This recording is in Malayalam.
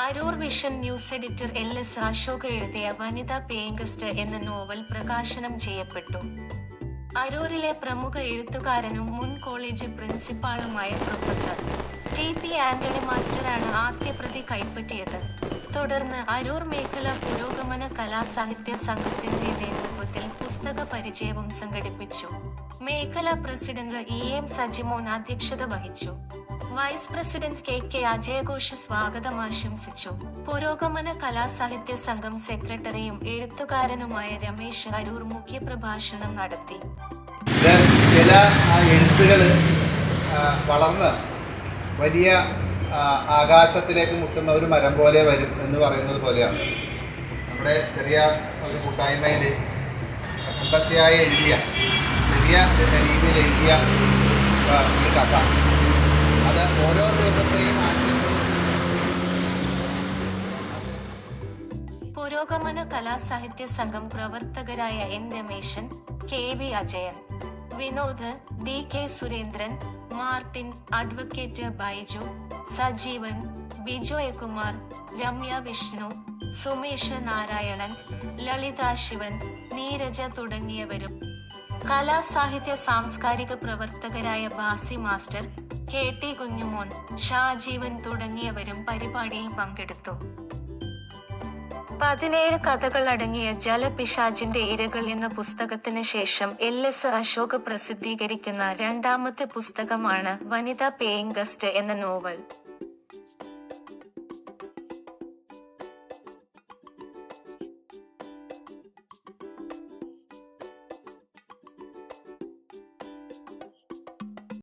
Aroor vision news editor L S Ashok എഴുതിയ വനിത പേങ്കസ്റ്റ് എന്ന നോവൽ പ്രകാശനം ചെയ്യപ്പെട്ടു. അരൂരിലെ പ്രമുഖ എഴുത്തുകാരനും മുൻ കോളേജ് പ്രിൻസിപ്പാളുമായ പ്രൊഫസർ ടി പി ആന്റണി മാസ്റ്ററാണ് ആദ്യ പ്രതി കൈപ്പറ്റിയത്. തുടർന്ന് അരൂർ മേഖല പുരോഗമന കലാസാഹിത്യ സംഘത്തിന്റെ നേതൃത്വത്തിൽ പുസ്തക പരിചയവും സംഘടിപ്പിച്ചു. മേഖല പ്രസിഡന്റ് ഇ എം സജിമോൻ അധ്യക്ഷത വഹിച്ചു. വൈസ് പ്രസിഡന്റ് കെ കെ അജയഘോഷ് സ്വാഗതം ആശംസിച്ചു. പുരോഗമന കലാസാഹിത്യ സംഘം സെക്രട്ടറിയും എഴുത്തുകാരനുമായ രമേശ് അരൂർ മുഖ്യപ്രഭാഷണം നടത്തി. ചില എഴുത്തുകൾ വളർന്ന് വലിയ ആകാശത്തിലേക്ക് മുട്ടുന്ന ഒരു മരം പോലെ വരും എന്ന് പറയുന്നത് പോലെയാണ്. നമ്മുടെ ചെറിയ ഒരു കൂട്ടായ്മയിൽ കണ്ടസിയായി എഴുതിയ ചെറിയ രീതിയിൽ എഴുതിയ ഒരു കഥ. അത് ഓരോ ദിവസത്തെയും പുരോഗമന കലാസാഹിത്യ സംഘം പ്രവർത്തകരായ N Rameshan K V Ajayan Vinod D K Surendran Martin advocate Baiju Sajeevan Bijoyakumar Ramya Vishnu Sumesh Narayanan Lalitha Sivan Neeraja തുടങ്ങിയവരും. കലാസാഹിത്യ സാംസ്കാരിക പ്രവർത്തകരായ Basi master K T Kunjumon Shajeevan തുടങ്ങിയവരും പരിപാടിയിൽ പങ്കെടുത്തു. പതിനേഴ് കഥകൾ അടങ്ങിയ ജലപിശാചിന്റെ ഇരകൾ എന്ന പുസ്തകത്തിന് ശേഷം എൽ എസ് അശോക് പ്രസിദ്ധീകരിക്കുന്ന രണ്ടാമത്തെ പുസ്തകമാണ് വനിതാ പേയിങ് ഗസ്റ്റ് എന്ന നോവൽ.